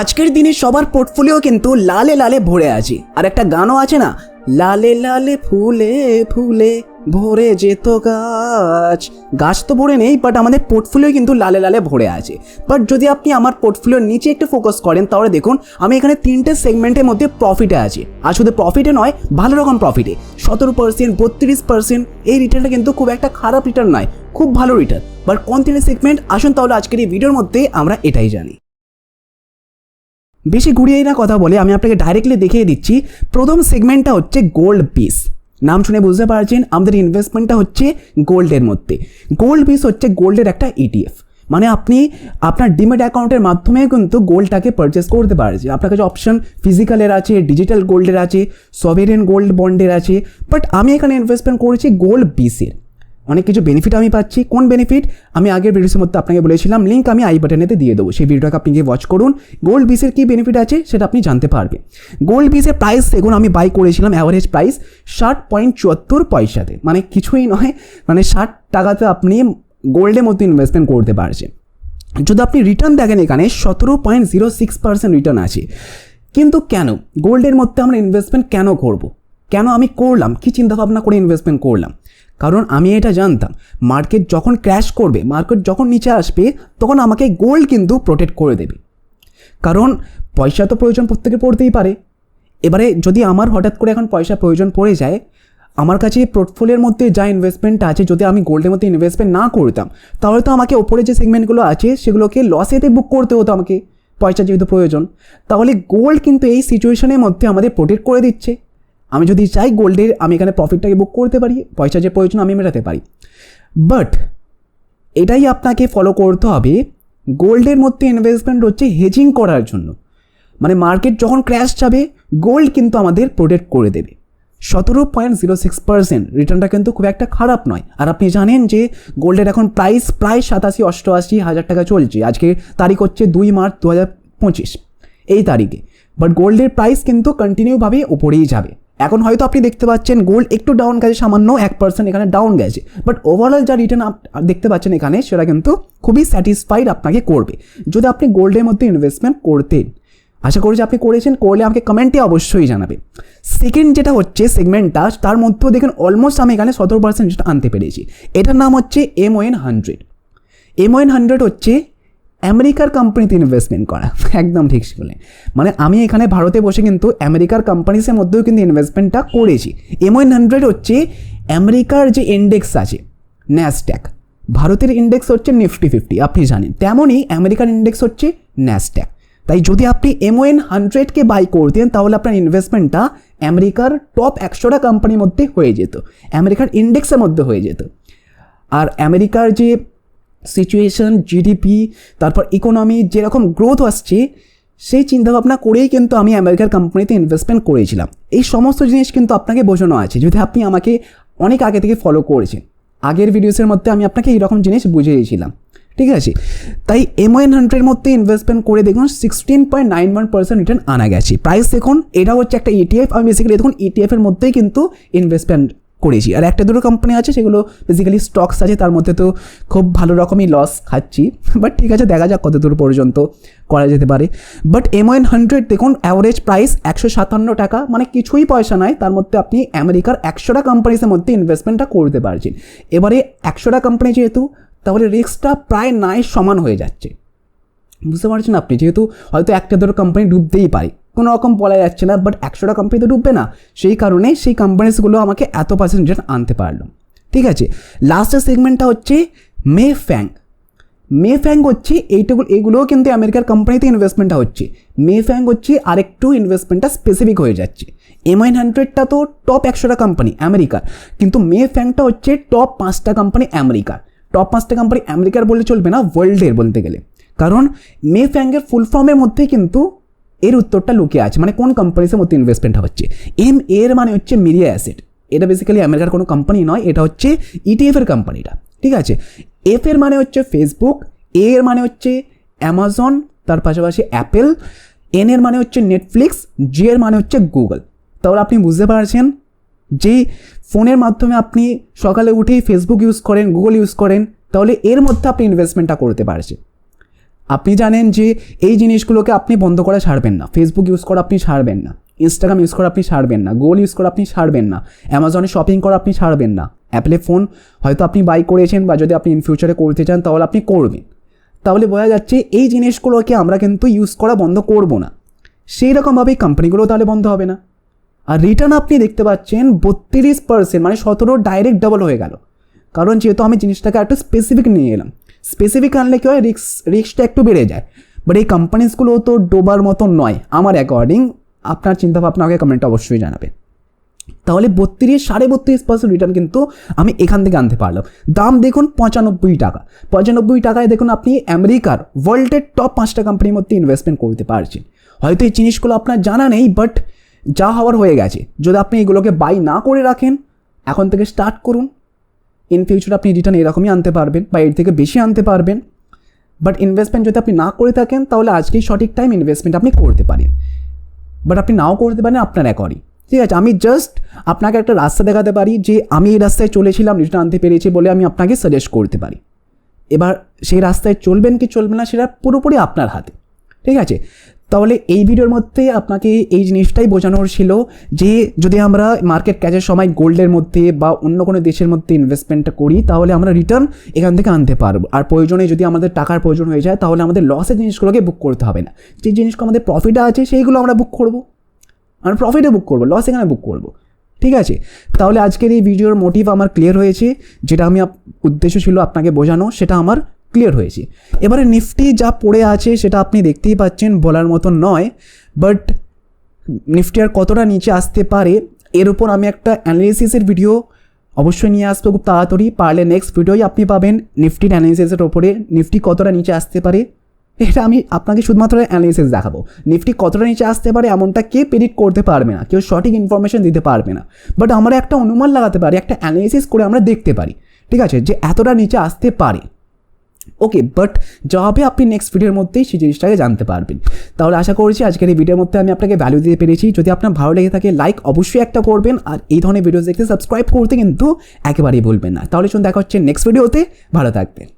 আজকের দিনে সবার পোর্টফোলিও কিন্তু লালে লালে ভরে আছে। আর একটা গানও আছে না? লালে লালে ফুলে ফুলে ভরে যেত গাছ। গাছ তো ভরে নেই বাট আমাদের পোর্টফোলিও কিন্তু লালে লালে ভরে আছে। বাট যদি আপনি আমার পোর্টফোলিওর নিচে একটু ফোকাস করেন, তাহলে দেখুন, আমি এখানে তিনটে সেগমেন্টের মধ্যে প্রফিটে আছি। আর শুধু প্রফিটে নয়, ভালো রকম প্রফিটে সতেরো পার্সেন্ট বত্রিশ পার্সেন্ট এই রিটার্নটা কিন্তু খুব একটা খারাপ রিটার্ন নয়, খুব ভালো রিটার্ন বাট কোন তিনটে সেগমেন্ট আসুন তাহলে আজকের এই ভিডিওর মধ্যে আমরা এটাই জানি। বেশি ঘুরিয়ে না কথা বলে আমি আপনাকে ডাইরেক্টলি দেখিয়ে দিচ্ছি। প্রথম সেগমেন্টটা হচ্ছে গোল্ড পিস নাম শুনে বুঝতে পারছেন, আমাদের ইনভেস্টমেন্টটা হচ্ছে গোল্ডের মধ্যে। গোল্ড পিস হচ্ছে গোল্ডের একটা ইটিএফ মানে আপনি আপনার ডিমেট অ্যাকাউন্টের মাধ্যমে কিন্তু গোল্ডটাকে পারচেস করতে পারছেন। আপনার কাছে অপশন ফিজিক্যালের আছে ডিজিটাল গোল্ডের আছে সভেরিয়ান গোল্ড বন্ডের আছে। বাট আমি এখানে ইনভেস্টমেন্ট করেছি গোল্ড পিসের অনেক কিছু বেনিফিট আমি পাচ্ছি। কোন বেনিফিট আমি আগের ভিডিওর মধ্যে আপনাকে বলেছিলাম লিঙ্ক আমি আই বাটনেতে দিয়ে দেবো। সেই ভিডিওটাকে আপনি গিয়ে ওয়াচ করুন। গোল্ড বিসের কী বেনিফিট আছে সেটা আপনি জানতে পারবেন। গোল্ড বিসের প্রাইস দেখুন আমি বাই করেছিলাম অ্যাভারেজ প্রাইস ষাট পয়েন্ট চুয়াত্তর পয়সাতে। মানে কিছুই নয় মানে ষাট টাকাতে আপনি গোল্ডের মধ্যে ইনভেস্টমেন্ট করতে পারছেন। যদি আপনি রিটার্ন দেখেন এখানে, সতেরো point zero six percent return আছে। কিন্তু কেন? গোল্ডের মধ্যে আমরা ইনভেস্টমেন্ট কেন করব? কেন আমি করলাম? কী চিন্তাভাবনা করে ইনভেস্টমেন্ট করলাম? কারণ আমি এটা জানতাম। মার্কেট যখন ক্র্যাশ করবে, মার্কেট যখন নিচে আসবে, তখন আমাকে গোল্ড কিন্তু প্রোটেক্ট করে দেবে। কারণ পয়সা তো প্রয়োজন প্রত্যেকে পড়তেই পারে। এবারে যদি আমার হঠাৎ করে এখন পয়সা প্রয়োজন পড়ে যায়, আমার কাছে পোর্টফোলিওর মধ্যে যা ইনভেস্টমেন্ট আছে, যদি আমি গোল্ডের মধ্যে ইনভেস্টমেন্ট না করতাম, তাহলে তো আমাকে ওপরে যে সেগমেন্টগুলো আছে, সেগুলোকে লসেতে বুক করতে হতো আমাকে। পয়সা যেহেতু প্রয়োজন, তাহলে গোল্ড কিন্তু এই সিচুয়েশনের মধ্যে আমাদের প্রোটেক্ট করে দিচ্ছে। আমি যদি চাই গোল্ডের, আমি এখানে প্রফিটটাকে বুক করতে পারি, পয়সা যে প্রয়োজন আমি মেটাতে পারি। বাট এটাই আপনাকে ফলো করতে হবে গোল্ডের মধ্যে ইনভেস্টমেন্ট হচ্ছে হেজিং করার জন্য। মানে মার্কেট যখন ক্র্যাশ যাবে গোল্ড কিন্তু আমাদের প্রোটেক্ট করে দেবে। সতেরো পয়েন্ট জিরো সিক্স পার্সেন্ট রিটার্নটা কিন্তু খুব একটা খারাপ নয়। আর আপনি জানেন যে গোল্ডের এখন প্রাইস প্রায় সাতাশি, অষ্টআশি হাজার টাকা চলছে। আজকে তারিখ হচ্ছে দুই মার্চ দু হাজার পঁচিশ, এই তারিখে। বাট গোল্ডের প্রাইস কিন্তু কন্টিনিউভাবে উপরেই যাবে। এখন হয়তো আপনি দেখতে পাচ্ছেন গোল্ড একটু ডাউন গেছে, সামান্য এক পার্সেন্ট এখানে ডাউন গেছে। বাট ওভারঅল যা রিটার্ন দেখতে পাচ্ছেন এখানে, সেটা কিন্তু খুবই স্যাটিসফাইড আপনাকে করবে। যদি আপনি গোল্ডের মধ্যে ইনভেস্টমেন্ট করতেন, আশা করি যে আপনি করেছেন, করলে আমাকে কমেন্টে অবশ্যই জানাবে সেকেন্ড যেটা হচ্ছে সেগমেন্টটা তার মধ্যেও দেখেন অলমোস্ট আমি এখানে সতেরো পার্সেন্ট আনতে পেরেছি। এটার নাম হচ্ছে এমওএন হান্ড্রেড এমওএন হান্ড্রেড হচ্ছে আমেরিকার কোম্পানিতে ইনভেস্টমেন্ট করা। একদম ঠিক বলে মানে আমি এখানে ভারতে বসে কিন্তু আমেরিকার কোম্পানিসের মধ্যেও কিন্তু ইনভেস্টমেন্টটা করেছি। এমওএন হান্ড্রেড হচ্ছে আমেরিকার যে ইন্ডেক্স আছে ন্যাসট্যাক ভারতের ইন্ডেক্স হচ্ছে নিফটি ফিফটি আপনি জানেন। তেমনই আমেরিকার ইন্ডেক্স হচ্ছে ন্যাসট্যাক তাই যদি আপনি এমওএন হান্ড্রেডকে বাই করতেন তাহলে আপনার ইনভেস্টমেন্টটা আমেরিকার টপ একশোটা কোম্পানির মধ্যে হয়ে যেত। আমেরিকার ইন্ডেক্সের মধ্যে হয়ে যেত। আর আমেরিকার যে সিচুয়েশন জিডিপি তারপর ইকোনমি যেরকম গ্রোথ আসছে, সেই চিন্তাভাবনা করেই কিন্তু আমি আমেরিকার কোম্পানিতে ইনভেস্টমেন্ট করেছিলাম। এই সমস্ত জিনিস কিন্তু আপনাকে বোঝানো আছে, যদি আপনি আমাকে অনেক আগে থেকে ফলো করেছেন। আগের ভিডিওসের মধ্যে আমি আপনাকে এইরকম জিনিস বুঝিয়েছিলাম, ঠিক আছে? তাই এমওএন হান্ড্রেডের মধ্যে ইনভেস্টমেন্ট করে দেখুন sixteen point nine one percent return আনা গেছে। প্রাইস দেখুন, এটা হচ্ছে একটা ইটিএফ আমি বেসিক্যালি দেখুন ইটিএফের মধ্যেই কিন্তু ইনভেস্টমেন্ট করেছি। আর একটা দুটো কোম্পানি আছে, সেগুলো বেসিক্যালি স্টকস আছে, তার মধ্যে তো খুব ভালো রকমই লস খাচ্ছি। বাট ঠিক আছে, দেখা যাক কত দূর পর্যন্ত করা যেতে পারে। বাট এমওএন হান্ড্রেড দেখুন অ্যাভারেজ প্রাইস একশো সাতান্ন টাকা মানে কিছুই পয়সা নয় তার মধ্যে আপনি আমেরিকার একশোটা কোম্পানিসের মধ্যে ইনভেস্টমেন্টটা করতে পারছেন। এবারে একশোটা কোম্পানি যেহেতু, তাহলে রিস্কটা প্রায় নাই, সমান হয়ে যাচ্ছে। বুঝতে পারছেন আপনি? যেহেতু হয়তো একটা দুটো কোম্পানি ডুবতেই পারে। কোনো রকম বলা যাচ্ছে না বাট একশোটা কোম্পানি তো ডুববে না। সেই কারণে সেই কোম্পানিসগুলো আমাকে এত পার্সেন্ট রিটার্ন আনতে পারল। ঠিক আছে? লাস্টের সেগমেন্টটা হচ্ছে মে ফ্যাং মে ফ্যাং হচ্ছে, এইটুকু, এগুলোও কিন্তু আমেরিকার কোম্পানিতে ইনভেস্টমেন্টটা হচ্ছে। মে ফ্যাং হচ্ছে আরেকটু ইনভেস্টমেন্টটা স্পেসিফিক হয়ে যাচ্ছে। এম এমআইন হান্ড্রেডটা তো টপ একশোটা কোম্পানি আমেরিকার। কিন্তু মে ফ্যাংটা হচ্ছে টপ পাঁচটা কোম্পানি আমেরিকার। টপ পাঁচটা কোম্পানি আমেরিকার বললে চলবে না ওয়ার্ল্ডের বলতে গেলে। কারণ মে ফ্যাংয়ের ফুল ফর্মের মধ্যে কিন্তু এর উত্তরটা লুকিয়ে আছে। মানে কোন কোম্পানিসের মধ্যে ইনভেস্টমেন্ট হচ্ছে? এম এর মানে হচ্ছে মিডিয়া অ্যাসেট এটা বেসিক্যালি আমেরিকার কোনো কোম্পানি নয়, এটা হচ্ছে ইটিএফ এর কোম্পানিটা ঠিক আছে? এফ এর মানে হচ্ছে ফেসবুক এ এর মানে হচ্ছে অ্যামাজন তার পাশাপাশি অ্যাপেল এন এর মানে হচ্ছে নেটফ্লিক্স জি এর মানে হচ্ছে গুগল তাহলে আপনি বুঝতে পারছেন যে ফোনের মাধ্যমে আপনি সকালে উঠেই ফেসবুক ইউজ করেন গুগল ইউজ করেন, তাহলে এর মধ্যে আপনি ইনভেস্টমেন্টটা করতে পারছেন। আপনি জানেন যে এই জিনিসগুলোকে আপনি বন্ধ করা ছাড়বেন না। ফেসবুক ইউজ করা আপনি ছাড়বেন না। ইনস্টাগ্রাম ইউজ করা আপনি ছাড়বেন না। গোল ইউজ করা আপনি ছাড়বেন না। অ্যামাজনে শপিং করা আপনি ছাড়বেন না। অ্যাপলে ফোন হয়তো আপনি বাই করেছেন বা যদি আপনি ইন ফিউচারে করতে চান তাহলে আপনি করবেন। তাহলে বোঝা যাচ্ছে এই জিনিসগুলোকে আমরা কিন্তু ইউজ করা বন্ধ করব না। সেই রকমভাবেই কোম্পানিগুলো তাহলে বন্ধ হবে না। আর রিটার্ন আপনি দেখতে পাচ্ছেন বত্রিশ পার্সেন্ট মানে সতেরো ডাইরেক্ট ডাবল হয়ে গেল। কারণ যেহেতু আমি জিনিসটাকে একটু স্পেসিফিক নিয়ে এলাম। স্পেসিফিক আনলে কী হয়? রিক্স রিক্সটা একটু বেড়ে যায়। বাট এই কোম্পানিজগুলো তো ডোবার মতন নয়। আমার অ্যাকর্ডিং আপনার চিন্তাভাবনা আমাকে কমেন্টে অবশ্যই জানাবে তাহলে বত্রিশ, সাড়ে বত্রিশ পার্সেন্ট রিটার্ন কিন্তু আমি এখান থেকে আনতে পারলাম। দাম দেখুন পঁচানব্বই টাকা। পঁচানব্বই টাকায় দেখুন আপনি আমেরিকার ওয়ার্ল্ডের টপ পাঁচটা কোম্পানির মধ্যে ইনভেস্টমেন্ট করতে পারছেন। হয়তো এই জিনিসগুলো আপনার জানা নেই বাট যা হওয়ার হয়ে গেছে। যদি আপনি এগুলোকে বাই না করে রাখেন, এখন থেকে স্টার্ট করুন। ইন ফিউচার আপনি রিটার্ন এরকমই আনতে পারবেন বা এর থেকে বেশি আনতে পারবেন। বাট ইনভেস্টমেন্ট যদি আপনি না করে থাকেন, তাহলে আজকেই সঠিক টাইম ইনভেস্টমেন্ট আপনি করতে পারেন। বাট আপনি নাও করতে পারেন, আপনার অ্যাকর্ডিং ঠিক আছে, আমি জাস্ট আপনাকে একটা রাস্তা দেখাতে পারি যে আমি এই রাস্তায় চলেছিলাম রিটার্ন আনতে পেরেছি বলে আমি আপনাকে সাজেস্ট করতে পারি। এবার সেই রাস্তায় চলবেন কি চলবে না, সেটা পুরোপুরি আপনার হাতে। ঠিক আছে তাহলে এই ভিডিওর মধ্যে আপনাকে এই জিনিসটাই বোঝানোর ছিল যে যদি আমরা মার্কেট ক্যাচের সময় গোল্ডের মধ্যে বা অন্য কোনো দেশের মধ্যে ইনভেস্টমেন্টটা করি, তাহলে আমরা রিটার্ন এখান থেকে আনতে পারব। আর প্রয়োজনে যদি আমাদের টাকার প্রয়োজন হয়ে যায়, তাহলে আমাদের লসের জিনিসগুলোকে বুক করতে হবে না। যে জিনিসগুলো আমাদের প্রফিট আছে, সেইগুলো আমরা বুক করব। আমরা প্রফিটে বুক করব লস এখানে বুক করব। ঠিক আছে? তাহলে আজকের এই ভিডিওর মোটিভ আমার ক্লিয়ার হয়েছে। যেটা আমি উদ্দেশ্য ছিল আপনাকে বোঝানো, সেটা আমার ক্লিয়ার হয়েছে। এবারে নিফটি যা পড়ে আছে সেটা আপনি দেখতেই পাচ্ছেন বলার মতন নয় বাট নিফটি আর কতটা নিচে আসতে পারে, এর উপর আমি একটা অ্যানালিসিসের ভিডিও অবশ্যই নিয়ে আসব খুব তাড়াতাড়ি। পারলে নেক্সট ভিডিওই আপনি পাবেন নিফটির অ্যানালিসিসের ওপরে। নিফটি কতটা নিচে আসতে পারে, এটা আমি আপনাকে শুধুমাত্র অ্যানালিসিস দেখাবো। নিফটি কতটা নিচে আসতে পারে এমনটা কে প্রেডিক্ট করতে পারবে না, কেউ সঠিক ইনফরমেশন দিতে পারবে না। বাট আমরা একটা অনুমান লাগাতে পারি, একটা অ্যানালিসিস করে আমরা দেখতে পারি। ঠিক আছে? যে এতটা নিচে আসতে পারে। ওকে বাট জবাবে আপনি নেক্সট ভিডিওর মধ্যেই সেই জিনিসটাকে জানতে পারবেন। তাহলে আশা করছি আজকের এই ভিডিওর মধ্যে আমি আপনাকে ভ্যালু দিতে পেরেছি। যদি আপনার ভালো লেগে থাকে লাইক অবশ্যই একটা করবেন। আর এই ধরনের ভিডিও দেখতে সাবস্ক্রাইব করতে কিন্তু একেবারেই ভুলবেন না। তাহলে শুন দেখা হচ্ছে নেক্সট ভিডিওতে ভালো থাকবেন।